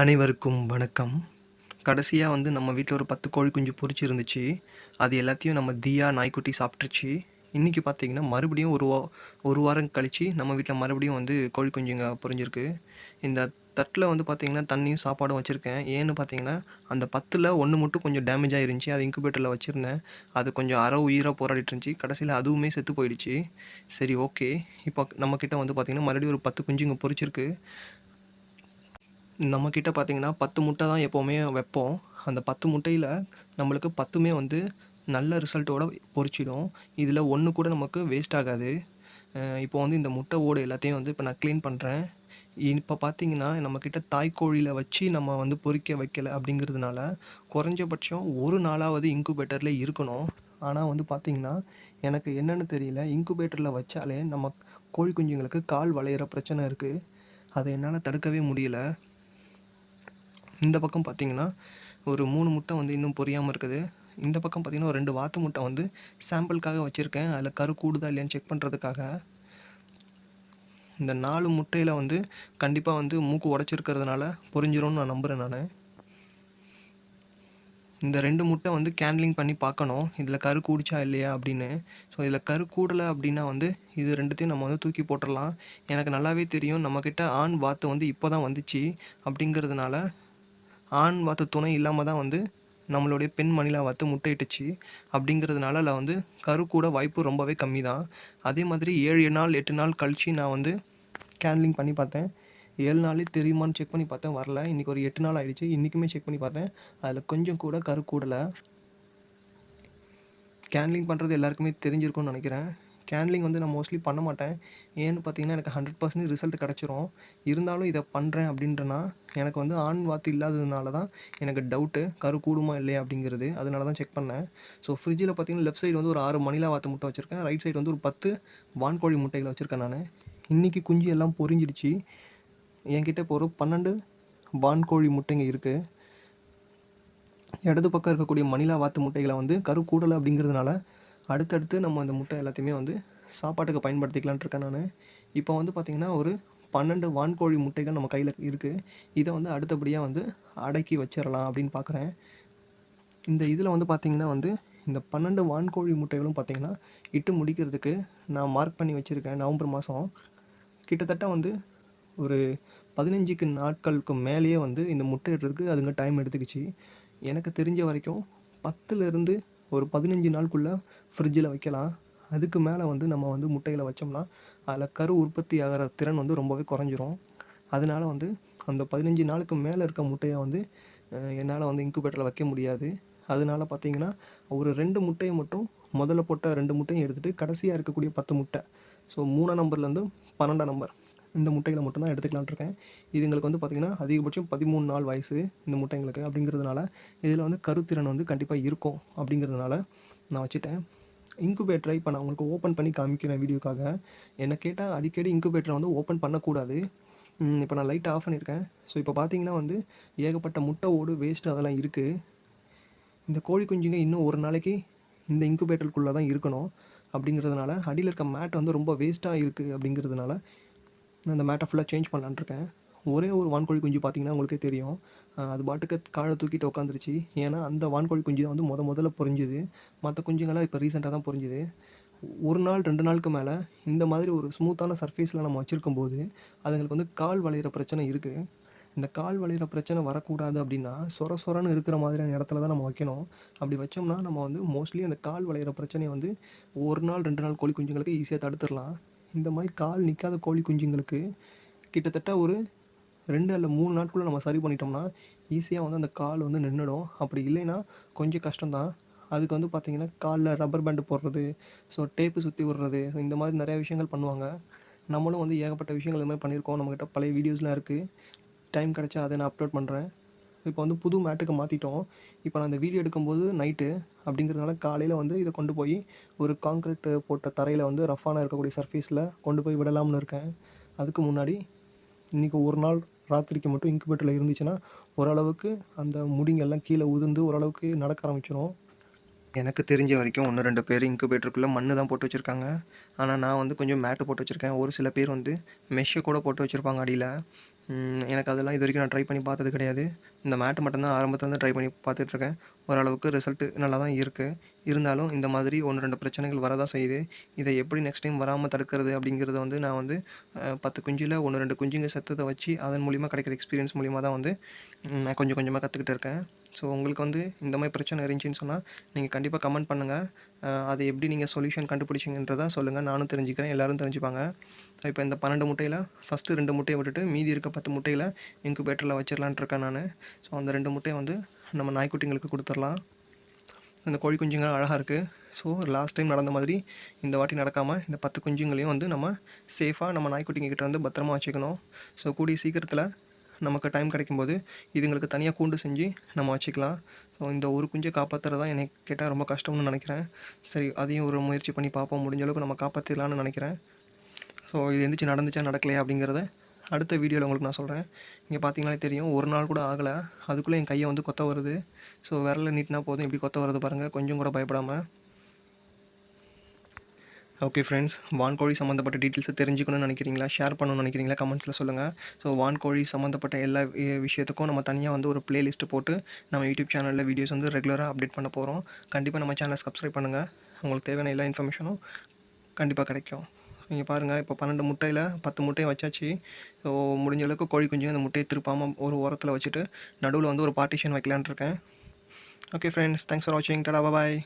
அனைவருக்கும் வணக்கம். கடைசியாக வந்து நம்ம வீட்டில் ஒரு பத்து கோழி குஞ்சு பொரிச்சு இருந்துச்சு. அது எல்லாத்தையும் நம்ம தியா நாய்க்குட்டி சாப்பிட்ருச்சு இன்றைக்கி பார்த்தீங்கன்னா மறுபடியும் ஒரு வா ஒரு வாரம் கழித்து நம்ம வீட்டில் மறுபடியும் வந்து கோழி குஞ்சுங்க பொரிஞ்சிருக்கு. இந்த தட்டில் வந்து பார்த்திங்கன்னா தண்ணியும் சாப்பாடும் வச்சுருக்கேன். ஏன்னு பார்த்தீங்கன்னா அந்த பத்தில் ஒன்று மட்டும் கொஞ்சம் டேமேஜ் ஆகிருந்துச்சி அது இன்குபேட்டரில் வச்சுருந்தேன். அது கொஞ்சம் அற உயிராக போராடிட்டு இருந்துச்சு. கடைசியில் அதுவுமே செத்து போயிடுச்சு. சரி ஓகே இப்போ நம்மக்கிட்ட வந்து பார்த்திங்கன்னா மறுபடியும் ஒரு பத்து குஞ்சுங்க பொரிச்சிருக்கு. நம்மக்கிட்ட பார்த்தீங்கன்னா பத்து முட்டை தான் எப்போவுமே வைப்போம். அந்த பத்து முட்டையில் நம்மளுக்கு பத்துமே வந்து நல்ல ரிசல்ட்டோட பொறிச்சிடும். இதில் ஒன்று கூட நமக்கு வேஸ்ட் ஆகாது. இப்போ வந்து இந்த முட்டை ஓடு எல்லாத்தையும் வந்து இப்போ நான் க்ளீன் பண்ணுறேன் இப்போ பார்த்தீங்கன்னா நம்மக்கிட்ட தாய்க்கோழியில் வச்சு நம்ம வந்து பொறிக்க வைக்கல அப்படிங்கிறதுனால குறைஞ்சபட்சம் ஒரு நாளாவது இன்குபேட்டரில் இருக்கணும். ஆனால் வந்து பார்த்தீங்கன்னா எனக்கு என்னென்னு தெரியல. இன்குபேட்டரில் வச்சாலே நம்ம கோழி குஞ்சுங்களுக்கு கால் வளையிற பிரச்சனை இருக்குது அதை என்னால் தடுக்கவே முடியல. இந்த பக்கம் பார்த்தீங்கன்னா ஒரு மூணு முட்டை வந்து இன்னும் பொரியாமல் இருக்குது. இந்த பக்கம் பார்த்தீங்கன்னா ஒரு ரெண்டு வாத்து முட்டை வந்து சாம்பிளுக்காக வச்சுருக்கேன். அதில் கரு கூடுதா இல்லையான்னு செக் பண்ணுறதுக்காக இந்த நாலு முட்டையில் வந்து கண்டிப்பாக வந்து மூக்கு உடச்சிருக்கிறதுனால பொரிஞ்சிரும்னு நான் நம்புகிறேன் நான். இந்த ரெண்டு முட்டை வந்து கேண்ட்லிங் பண்ணி பார்க்கணும். இதில் கரு கூடிச்சா இல்லையா அப்படின்னு. ஸோ இதில் கரு கூடலை அப்படின்னா வந்து இது ரெண்டுத்தையும் நம்ம வந்து தூக்கி போட்டுடலாம் எனக்கு நல்லாவே தெரியும். நம்மக்கிட்ட ஆண் வாத்து வந்து இப்போ தான் வந்துச்சு. அப்படிங்கிறதுனால ஆண் வாத்து துணை இல்லாமல் தான் வந்து நம்மளுடைய பெண் மணிலா வாத்து முட்டையிட்டுச்சு. அப்படிங்கிறதுனால அதில் வந்து கரு கூட வாய்ப்பு ரொம்பவே கம்மி தான். அதே மாதிரி ஏழு நாள் எட்டு நாள் கழித்து நான் வந்து கேண்ட்லிங் பண்ணி பார்த்தேன். ஏழு நாளே தெரியுமான்னு செக் பண்ணி பார்த்தேன் வரல. இன்றைக்கி ஒரு எட்டு நாள் ஆகிடுச்சு இன்றைக்குமே செக் பண்ணி பார்த்தேன். அதில் கொஞ்சம் கூட கரு கூடலை கேண்ட்லிங் பண்ணுறது எல்லாருக்குமே தெரிஞ்சிருக்கும்னு நினைக்கிறேன். கேண்ட்லிங் வந்து நான் மோஸ்ட்லி பண்ண மாட்டேன். ஏன்னு பார்த்தீங்கன்னா எனக்கு ஹண்ட்ரட் பர்சன்ட் ரிசல்ட் கிடச்சிரும். இருந்தாலும் இதை பண்ணுறேன் அப்படின்றனா எனக்கு வந்து ஆண் வாத்து இல்லாததுனால தான் எனக்கு டவுட்டு கரு கூடுமா இல்லையா அப்படிங்கிறது. அதனால தான் செக் பண்ணேன். ஸோ ஃப்ரிட்ஜில் பார்த்தீங்கன்னா லெஃப்ட் சைடு வந்து ஒரு ஆறு மணிலா வாத்து முட்டை வச்சுருக்கேன். ரைட் சைடு வந்து ஒரு பத்து வான்கோழி முட்டைகளை வச்சுருக்கேன் நான். இன்றைக்கி குஞ்சு எல்லாம் பொரிஞ்சிடுச்சு. என்கிட்ட இப்போ ஒரு பன்னெண்டு வான்கோழி முட்டைங்க இருக்குது இடது பக்கம் இருக்கக்கூடிய மணிலா வாத்து முட்டைகளை வந்து கரு கூடலை அப்படிங்கிறதுனால அடுத்தடுத்து நம்ம அந்த முட்டை எல்லாத்தையுமே வந்து சாப்பாட்டுக்கு பயன்படுத்திக்கலான்ட்டு இருக்கேன் நான். இப்போ வந்து பார்த்திங்கன்னா ஒரு பன்னெண்டு வான்கோழி முட்டைகள் நம்ம கையில் இருக்குது இதை வந்து அடுத்தபடியாக வந்து அடக்கி வச்சிடலாம் அப்படின்னு பார்க்குறேன் இந்த இதில் வந்து பார்த்திங்கன்னா வந்து இந்த பன்னெண்டு வான்கோழி முட்டைகளும் பார்த்திங்கன்னா இட்டு முடிக்கிறதுக்கு நான் மார்க் பண்ணி வச்சுருக்கேன் நவம்பர் மாதம் கிட்டத்தட்ட வந்து ஒரு பதினஞ்சுக்கு நாட்களுக்கு மேலேயே வந்து இந்த முட்டை இடுறதுக்கு அதுங்க டைம் எடுத்துக்கிச்சு. எனக்கு தெரிஞ்ச வரைக்கும் பத்துலேருந்து ஒரு பதினஞ்சு நாளுக்குள்ளே ஃப்ரிட்ஜில் வைக்கலாம். அதுக்கு மேலே வந்து நம்ம வந்து முட்டையில் வச்சோம்னா அதில் கரு உற்பத்தி ஆகிற திறன் வந்து ரொம்பவே குறைஞ்சிரும். அதனால வந்து அந்த பதினஞ்சு நாளுக்கு மேலே இருக்க முட்டையை வந்து என்னால் வந்து இன்குபேட்டரில் வைக்க முடியாது. அதனால பார்த்தீங்கன்னா ஒரு ரெண்டு முட்டையை மட்டும் முதல்ல போட்ட ரெண்டு முட்டையும் எடுத்துகிட்டு கடைசியாக இருக்கக்கூடிய பத்து முட்டை. ஸோ மூணாம் நம்பர்லேருந்து பன்னெண்டாம் நம்பர் இந்த முட்டைகளை மட்டும்தான் எடுத்துக்கலான்ட்டு இருக்கேன். இதுங்களுக்கு வந்து பார்த்திங்கன்னா அதிகபட்சம் பதிமூணு நாள் வயசு இந்த முட்டைங்களுக்கு அப்படிங்கிறதுனால இதில் வந்து கருத்திறன் வந்து கண்டிப்பாக இருக்கும் அப்படிங்கிறதுனால நான் வச்சுட்டேன். இன்குபேட்டரை இப்போ நான் உங்களுக்கு ஓப்பன் பண்ணி காமிக்கிறேன் வீடியோக்காக. என்னை கேட்டால் அடிக்கடி இன்குபேட்டரை வந்து ஓப்பன் பண்ணக்கூடாது. இப்போ நான் லைட்டை ஆஃப் பண்ணியிருக்கேன். ஸோ இப்போ பார்த்தீங்கன்னா வந்து ஏகப்பட்ட முட்டை ஓடு வேஸ்ட்டு அதெல்லாம் இருக்குது இந்த கோழி குஞ்சுங்க இன்னும் ஒரு நாளைக்கு இந்த இன்குபேட்டருக்குள்ளே தான் இருக்கணும். அப்படிங்கிறதுனால அடியில் இருக்க மேட் வந்து ரொம்ப வேஸ்ட்டாக இருக்குது அப்படிங்கிறதுனால நான் அந்த மேட்டை ஃபுல்லாக சேஞ்ச் பண்ணலான்னு இருக்கேன். ஒரே ஒரு வான்கோழி குஞ்சு பார்த்தீங்கன்னா உங்களுக்கே தெரியும். அது பாட்டுக்கு காழை தூக்கிட்டு உட்காந்துருச்சு ஏன்னா அந்த வான்கோழி குஞ்சு தான் வந்து முத முதல்ல புரிஞ்சுது. மற்ற குஞ்சுங்களாம் இப்போ ரீசெண்டாக தான் புரிஞ்சுது. ஒரு நாள் ரெண்டு நாளுக்கு மேலே இந்த மாதிரி ஒரு ஸ்மூத்தான சர்ஃபேஸில் நம்ம வச்சுருக்கும் போது அதுங்களுக்கு வந்து கால் வளையிற பிரச்சனை இருக்குது இந்த கால் வளையிற பிரச்சனை வரக்கூடாது அப்படின்னா சொர சொரன்னு இருக்கிற மாதிரியான இடத்துல தான் நம்ம வைக்கணும். அப்படி வச்சோம்னா நம்ம வந்து மோஸ்ட்லி அந்த கால் வளையிற பிரச்சனையை வந்து ஒரு நாள் ரெண்டு நாள் கோழி குஞ்சுங்களுக்கு ஈஸியாக தடுத்துடலாம். இந்த மாதிரி கால் நிற்காத கோழி குஞ்சுங்களுக்கு கிட்டத்தட்ட ஒரு ரெண்டு அல்ல மூணு நாட்குள்ளே நம்ம சரி பண்ணிட்டோம்னா ஈஸியாக வந்து அந்த கால் வந்து நின்றுடும் அப்படி இல்லைன்னா கொஞ்சம் கஷ்டம்தான். அதுக்கு வந்து பார்த்திங்கன்னா காலில் ரப்பர் பேண்டு போடுறது ஸோ டேப்பு சுற்றி விடுறது ஸோ இந்த மாதிரி நிறையா விஷயங்கள் பண்ணுவாங்க. நம்மளும் வந்து ஏகப்பட்ட விஷயங்கள் இது மாதிரி பண்ணியிருக்கோம். நம்மக்கிட்ட பழைய வீடியோஸ்லாம் இருக்குது டைம் கிடச்சா அதை நான் அப்லோட் பண்ணுறேன் இப்போ வந்து புது மேட்டுக்கு மாற்றிட்டோம் இப்போ நான் இந்த வீடியோ எடுக்கும்போது நைட்டு அப்படிங்கிறதுனால காலையில் வந்து இதை கொண்டு போய் ஒரு காங்கிரீட் போட்ட தரையில் வந்து ரஃப்பான இருக்கக்கூடிய சர்ஃபேஸில் கொண்டு போய் விடலாம்னு இருக்கேன். அதுக்கு முன்னாடி இன்றைக்கி ஒரு நாள் ராத்திரிக்கு மட்டும் இன்குபேட்டரில் இருந்துச்சுன்னா ஓரளவுக்கு அந்த முடிங்கெல்லாம் கீழே உதிர்ந்து ஓரளவுக்கு நடக்க ஆரம்பிச்சிடும் எனக்கு தெரிஞ்ச வரைக்கும் ஒன்று ரெண்டு பேர் இன்குபேட்டருக்குள்ளே மண்ணு தான் போட்டு வச்சுருக்காங்க. ஆனால் நான் வந்து கொஞ்சம் மேட்டு போட்டு வச்சுருக்கேன். ஒரு சில பேர் வந்து மெஷ்ஷை கூட போட்டு வச்சுருப்பாங்க அடியில். எனக்கு அதெல்லாம் இது வரைக்கும் நான் ட்ரை பண்ணி பார்த்தது கிடையாது. இந்த மேட்டு மட்டும்தான் வந்து ட்ரை பண்ணி பார்த்துட்ருக்கேன். ஓரளவுக்கு ரிசல்ட்டு நல்லா தான் இருக்குது இருந்தாலும் இந்த மாதிரி ஒன்று ரெண்டு பிரச்சனைகள் வரதான் செய்யுது. இதை எப்படி நெக்ஸ்ட் டைம் வராமல் தடுக்கிறது அப்படிங்கிறத வந்து நான் வந்து பத்து குஞ்சில் ஒன்று ரெண்டு குஞ்சுங்க செத்ததை வச்சு அதன் மூலிமா கிடைக்கிற எக்ஸ்பீரியன்ஸ் மூலிமா தான் வந்து நான் கொஞ்சம் கொஞ்சமாக கற்றுக்கிட்டு இருக்கேன். ஸோ உங்களுக்கு வந்து இந்த மாதிரி பிரச்சனை இருந்துச்சுன்னு சொன்னால் நீங்கள் கண்டிப்பாக கமெண்ட் பண்ணுங்கள் அதை எப்படி நீங்கள் சொல்யூஷன் கண்டுபிடிச்சிங்கன்றதை சொல்லுங்கள் நானும் தெரிஞ்சுக்கிறேன். எல்லோரும் தெரிஞ்சுப்பாங்க. இப்போ இந்த பன்னெண்டு முட்டையில் ஃபஸ்ட்டு ரெண்டு முட்டையை விட்டுட்டு மீதி இருக்க பத்து முட்டையில் இன்குபேட்டரில் வச்சிடலான்ட்டு இருக்கேன் நான். ஸோ அந்த ரெண்டு முட்டையை வந்து நம்ம நாய்க்குட்டிங்களுக்கு கொடுத்துடலாம். இந்த கோழி குஞ்சுங்கள் அழகாக இருக்குது ஸோ லாஸ்ட் டைம் நடந்த மாதிரி இந்த வாட்டி நடக்காமல் இந்த பத்து குஞ்சுங்களையும் வந்து நம்ம சேஃபாக நம்ம நாய்க்குட்டிங்ககிட்ட வந்து பத்திரமா வச்சுக்கணும். ஸோ கூடிய சீக்கிரத்தில் நமக்கு டைம் கிடைக்கும்போது இதுங்களுக்கு தனியாக கூண்டு செஞ்சு நம்ம வச்சுக்கலாம். ஸோ இந்த ஒரு குஞ்சை காப்பாற்றுறது தான் எனக்கு கேட்டால் ரொம்ப கஷ்டம்னு நினைக்கிறேன். சரி அதையும் ஒரு முயற்சி பண்ணி பார்ப்போம். முடிஞ்ச அளவுக்கு நம்ம காப்பாற்றிடலான்னு நினைக்கிறேன். ஸோ இது எந்திரிச்சு நடந்துச்சா நடக்கலையா அப்படிங்கிறத அடுத்த வீடியோவில் உங்களுக்கு நான் சொல்கிறேன் இங்கே பார்த்தீங்கனாலே தெரியும் ஒரு நாள் கூட ஆகலை. அதுக்குள்ளே என் கையை வந்து கொத்த வருது. ஸோ விரல நீட்டினா போதும். இப்படி கொத்த வருது பாருங்கள் கொஞ்சம் கூட பயப்படாமல் ஓகே ஃப்ரெண்ட்ஸ் வான்கோழி சம்மந்தப்பட்ட டீட்டெயில்ஸை தெரிஞ்சுக்கணும்னு நினைக்கிறீங்களா? ஷேர் பண்ணணும்னு நினைக்கிறீங்களா? கமெண்ட்ஸில் சொல்லுங்கள் ஸோ வான்கோழி சம்மந்தப்பட்ட எல்லா விஷயத்துக்கும் நம்ம தனியாக வந்து ஒரு பிளேலிஸ்ட்டு போட்டு நம்ம யூடியூப் சேனலில் வீடியோஸ் வந்து ரெகுலராக அப்டேட் பண்ண போகிறோம் கண்டிப்பாக நம்ம சேனலை சப்ஸ்கிரைப் பண்ணுங்கள் உங்களுக்கு தேவையான எல்லா இன்ஃபர்மேஷனும் கண்டிப்பாக கிடைக்கும். நீங்கள் பாருங்கள் இப்போ பன்னெண்டு முட்டையில் பத்து முட்டையை வச்சாச்சு. ஸோ முடிஞ்ச அளவுக்கு கோழி குஞ்சு அந்த முட்டையை திருப்பாமல் ஒரு ஓரத்தில் வச்சுட்டு நடுவில் வந்து ஒரு பார்ட்டிஷன் வைக்கலான்னு இருக்கேன். ஓகே ஃப்ரெண்ட்ஸ் தேங்க்ஸ் ஃபார் வாட்சிங் டடா பாய்